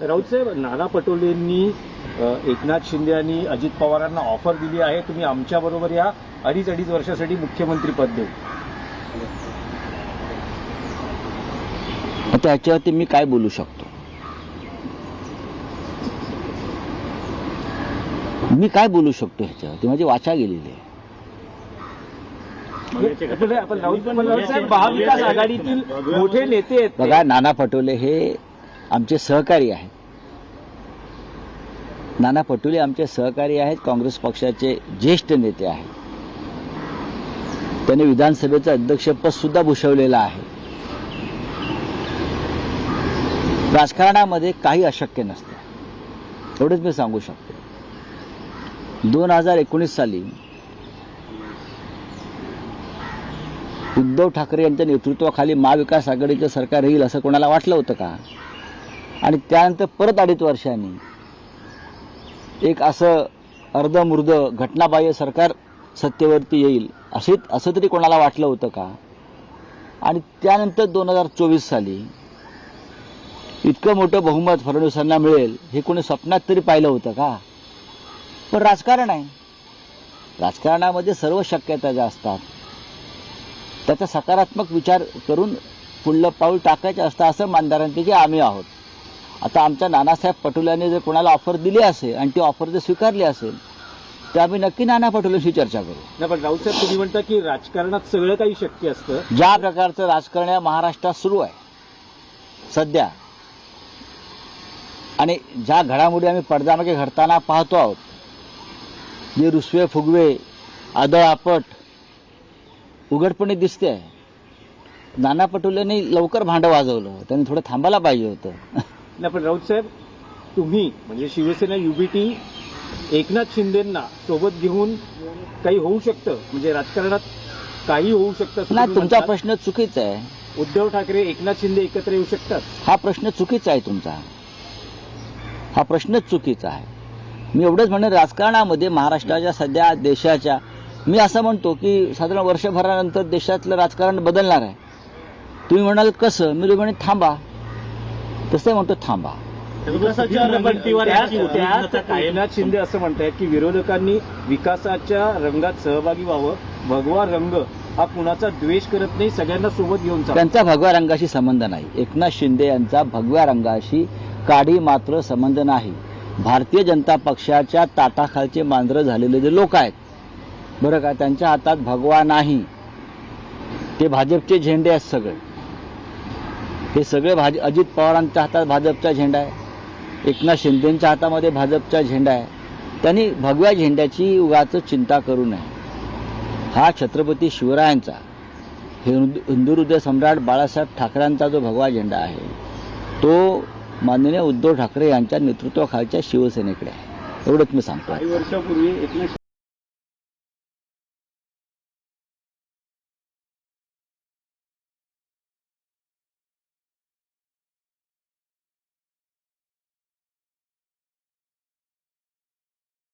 राऊत साहेब नाना पटोलेंनी एकनाथ शिंदे आणि अजित पवारांना ऑफर दिली आहे. तुम्ही आमच्या बरोबर या. अडीच अडीच वर्षासाठी मुख्यमंत्री पद देऊ. आता ह्याच्यावरती मी काय बोलू शकतो? मी काय बोलू शकतो ह्याच्यावरती? माझी वाचा गेलेली आहे. आपण आपण राऊत पण राऊत साहेब महाविकास आघाडीतील मोठे नेते. बघा नाना पटोले हे आमचे सहकारी आहेत. नाना पटोले आमचे सहकारी आहेत काँग्रेस पक्षाचे ज्येष्ठ नेते आहेत. त्यांनी विधानसभेचं अध्यक्षपद सुद्धा भूषवलेलं आहे. राजकारणामध्ये काही अशक्य नसतं. एवढंच मी सांगू शकतो. दोन हजार एकोणीस साली उद्धव ठाकरे यांच्या नेतृत्वाखाली महाविकास आघाडीचं सरकार येईल असं कोणाला वाटलं होतं का? आणि त्यानंतर परत अडीच वर्षांनी एक असं अर्धमुर्द घटनाबाह्य सरकार सत्तेवरती येईल असे असं तरी कोणाला वाटलं होतं का? आणि त्यानंतर दोन हजार चोवीस साली इतकं मोठं बहुमत फडणवीसांना मिळेल हे कोणी स्वप्नात तरी पाहिलं होतं का? पण राजकारण आहे. राजकारणामध्ये सर्व शक्यता ज्या असतात त्याचा सकारात्मक विचार करून पुढलं पाऊल टाकायचं असतं असं मानदारांपैकी आम्ही आहोत. आता आमच्या नानासाहेब पटोलेंनी जर कोणाला ऑफर दिली असेल आणि ती ऑफर जर स्वीकारली असेल तर आम्ही नक्की नाना पटोलेंशी चर्चा करू. पण राऊत साहेब तुम्ही म्हणता की राजकारणात सगळं काही शक्य असतं? ज्या प्रकारचं राजकारण या महाराष्ट्रात सुरू आहे सध्या आणि ज्या घडामोडी आम्ही पडद्यामागे घडताना पाहतो आहोत जे रुसवे फुगवे आदळ आपट उघडपणे दिसते आहे. नाना पटोलेंनी लवकर भांडं वाजवलं त्यांनी थोडं थांबायला पाहिजे होतं. नाही पण राऊत साहेब तुम्ही म्हणजे शिवसेना युबीटी एकनाथ शिंदेंना सोबत घेऊन काही होऊ शकतं? म्हणजे राजकारणात काही होऊ शकतं नाही तुम्ही तुमचा. प्रश्न चुकीचा आहे. उद्धव ठाकरे एकनाथ शिंदे एकत्र येऊ शकतात? हा प्रश्न चुकीचा आहे तुमचा. हा प्रश्नच चुकीचा आहे. मी एवढंच म्हणेन राजकारणामध्ये महाराष्ट्राच्या सध्या देशाच्या मी असं म्हणतो की साधारण वर्षभरानंतर देशातलं राजकारण बदलणार आहे. तुम्ही म्हणाल कसं? मी म्हणेन थांबा. तसं म्हणतो थांबा. एकनाथ शिंदे असं म्हणतायत की विरोधकांनी विकासाच्या रंगात सहभागी व्हावं. भगवा रंग हा कुणाचा द्वेष करत नाही सगळ्यांना सोबत घेऊन त्यांचा भगव्या रंगाशी संबंध नाही. एकनाथ शिंदे यांचा भगव्या रंगाशी काडी मात्र संबंध नाही. भारतीय जनता पक्षाच्या ताटाखालचे मांजरं झालेले जे लोक आहेत बरं का त्यांच्या हातात भगवा नाही. ते भाजपचे झेंडे आहेत सगळे. हे सगळे भाज अजित पवारांच्या हातात भाजपचा झेंडा आहे. एकनाथ शिंदेंच्या हातामध्ये भाजपचा झेंडा आहे. त्यांनी भगव्या झेंड्याची उगाच चिंता करू नये. हा छत्रपती शिवरायांचा. हिंदू हिंदू हृदय सम्राट बाळासाहेब ठाकरेंचा जो भगवा झेंडा आहे तो माननीय उद्धव ठाकरे यांच्या नेतृत्वाखालच्या शिवसेनेकडे आहे. एवढंच मी सांगतो. काही वर्षापूर्वी एकनाथ